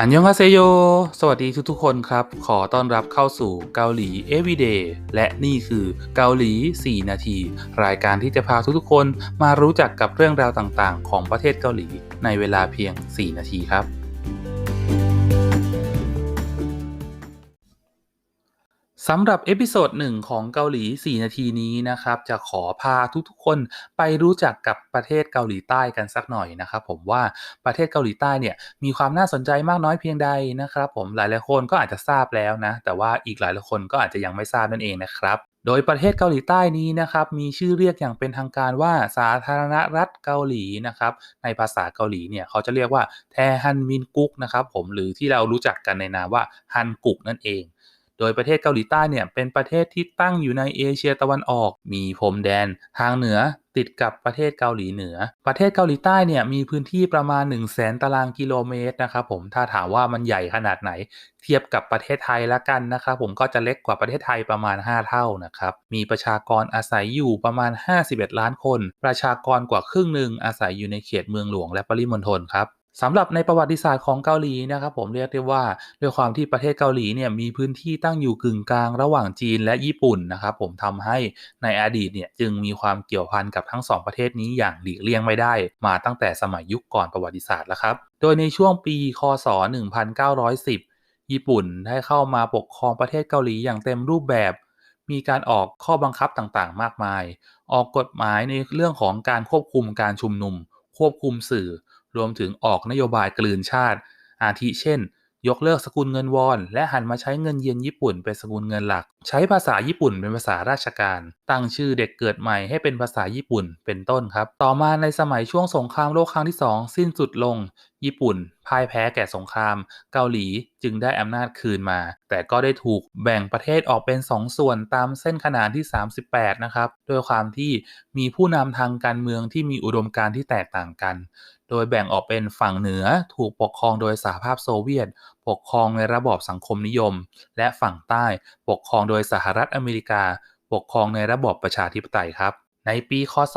อันยองฮาเซโย สวัสดีทุกๆคนครับ ขอต้อนรับเข้าสู่เกาหลี Everyday และนี่คือเกาหลี 4 นาที รายการที่จะพาทุกๆคนมารู้จักกับเรื่องราวต่างๆ ของประเทศเกาหลีในเวลาเพียง 4 นาทีครับ สำหรับเอพิโซดหนึ่งของเกาหลี 4 นาทีนี้นะครับ จะขอพาทุกๆ คนไปรู้จักกับประเทศเกาหลีใต้กันสักหน่อยนะครับ ผมว่าประเทศเกาหลีใต้เนี่ยมีความน่าสนใจมากน้อยเพียงใดนะครับ ผมหลายๆคนก็อาจจะทราบแล้วนะ แต่ว่าอีกหลายๆคนก็อาจจะยังไม่ทราบนั่นเองนะครับโดยประเทศเกาหลีใต้นี้นะครับมีชื่อเรียกอย่างเป็นทางการว่าสาธารณรัฐเกาหลีนะครับในภาษาเกาหลีเนี่ยเขาจะเรียกว่าแทฮันมินกุกนะครับผมหรือที่เรารู้จักกันในนามว่าฮันกุกนั่นเอง โดยประเทศเกาหลีใต้เนี่ยเป็นประเทศที่ตั้งอยู่ในเอเชียตะวันออก มีพรมแดน ทางเหนือติดกับประเทศเกาหลีเหนือ ประเทศเกาหลีใต้เนี่ยมีพื้นที่ประมาณ 1 0 0 0 0แสนตารางกิโลเมตรนะครับผมถ้าถามว่ามันใหญ่ขนาดไหน เทียบกับประเทศไทยละกันนะครับผมก็จะเล็กกว่าประเทศไทยประมาณ 5 เท่านะครับมีประชากรอาศัยอยู่ประมาณ 51 ล้านคน ประชากรกว่าครึ่งหนึ่งอาศัยอยู่ในเขตเมืองหลวงและปริมณฑลครับ สำหรับในประวัติศาสตร์ของเกาหลีนะครับผมเรียกได้ว่าด้วยความที่ประเทศเกาหลีเนี่ยมีพื้นที่ตั้งอยู่กึ่งกลางระหว่างจีนและญี่ปุ่นนะครับผมทำให้ในอดีตเนี่ยจึงมีความเกี่ยวพันกับทั้งสองประเทศนี้อย่างหลีกเลี่ยงไม่ได้ มาตั้งแต่สมัยยุคก่อนประวัติศาสตร์แล้วครับ โดยในช่วงปีคศ 1910 ญี่ปุ่นได้เข้ามาปกครองประเทศเกาหลีอย่างเต็มรูปแบบ มีการออกข้อบังคับต่างๆ มากมาย ออกกฎหมายในเรื่องของการควบคุมการชุมนุม ควบคุมสื่อ รวมถึงออกนโยบายกลืนชาติ อาทิเช่น ยกเลิกสกุลเงินวอน และหันมาใช้เงินเยนญี่ปุ่นเป็นสกุลเงินหลัก ใช้ภาษาญี่ปุ่นเป็นภาษาราชการ ตั้งชื่อเด็กเกิดใหม่ให้เป็นภาษาญี่ปุ่นเป็นต้นครับ ต่อมาในสมัยช่วงสงครามโลกครั้งที่ 2 สิ้นสุดลง ญี่ปุ่นพ่ายแพ้แก่สงคราม เกาหลีจึงได้อำนาจคืนมา แต่ก็ได้ถูกแบ่งประเทศออกเป็น 2 ส่วนตามเส้นขนานที่ 38 นะครับด้วยความที่มีผู้นำทางการเมืองที่มีอุดมการณ์ที่แตกต่างกัน โดยแบ่งออกเป็นฝั่งเหนือถูกปกครองโดยสหภาพโซเวียต ปกครองในระบอบสังคมนิยม และฝั่งใต้ปกครองโดยสหรัฐอเมริกา ปกครองในระบอบประชาธิปไตยครับ ในปีคศ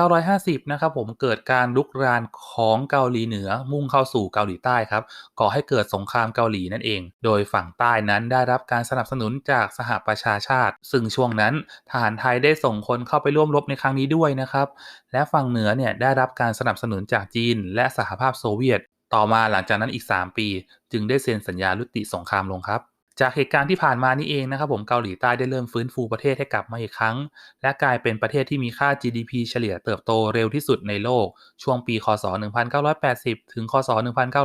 1950 นะครับผมเกิดการลุกรานของเกาหลีเหนือมุ่งเข้าสู่เกาหลีใต้ครับก่อให้เกิดสงครามเกาหลีนั่นเอง โดยฝั่งใต้นั้นได้รับการสนับสนุนจากสหประชาชาติ ซึ่งช่วงนั้นทหารไทยได้ส่งคนเข้าไปร่วมรบในครั้งนี้ด้วยนะครับ และฝั่งเหนือเนี่ยได้รับการสนับสนุนจากจีน และสหภาพโซเวียต ต่อมาหลังจากนั้นอีก 3 ปี จึงได้เซ็นสัญญาลุติสงครามลงครับ จากเหตุการณ์ที่ผ่านมานี่เองนะครับผมเกาหลีใต้ได้เริ่มฟื้นฟูประเทศให้กลับมาอีกครั้ง และกลายเป็นประเทศที่มีค่า GDP เฉลี่ยเติบโตเร็วที่สุดในโลก ช่วงปี คศ 1980 ถึง คศ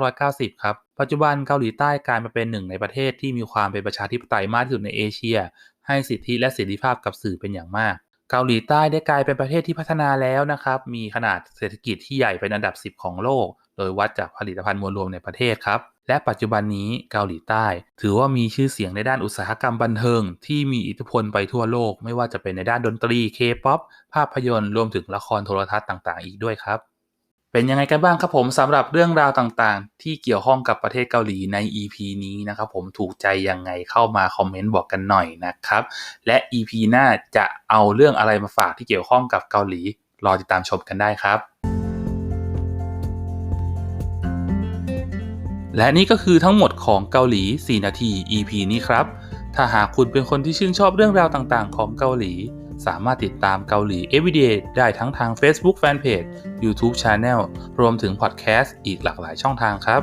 1990 ครับ ปัจจุบันเกาหลีใต้กลายมาเป็นหนึ่งในประเทศที่มีความเป็นประชาธิปไตยมากที่สุดในเอเชีย ให้สิทธิและเสรีภาพกับสื่อเป็นอย่างมาก เกาหลีใต้ได้กลายเป็นประเทศที่พัฒนาแล้วนะครับมีขนาดเศรษฐกิจที่ใหญ่เป็นอันดับ 10 ของโลก โดยวัดจากผลิตภัณฑ์มวลรวมในประเทศครับ และปัจจุบันนี้เกาหลีใต้ ถือว่ามีชื่อเสียงในด้านอุตสาหกรรมบันเทิง ที่มีอิทธิพลไปทั่วโลก ไม่ว่าจะเป็นในด้านดนตรี K-POP ภาพยนตร์รวมถึงละครโทรทัศน์ต่างๆ อีกด้วยครับ เป็นยังไงกันบ้างครับผมสำหรับเรื่องราวต่างๆ ที่เกี่ยวข้องกับประเทศเกาหลีใน EP นี้นะครับผมถูกใจยังไงเข้ามาคอมเมนต์บอกกันหน่อยนะครับ และ EP หน้าจะเอาเรื่องอะไรมาฝากที่เกี่ยวข้องกับเกาหลี รอติดตามชมกันได้ครับ และนี่ก็คือทั้งหมดของเกาหลี 4 นาที EP นี้ครับ ถ้าหากคุณเป็นคนที่ชื่นชอบเรื่องราวต่างๆ ของเกาหลี สามารถติดตามเกาหลี Everyday ได้ทั้งทาง Facebook Fanpage YouTube Channel รวมถึงพอดแคสต์อีกหลากหลายช่องทางครับ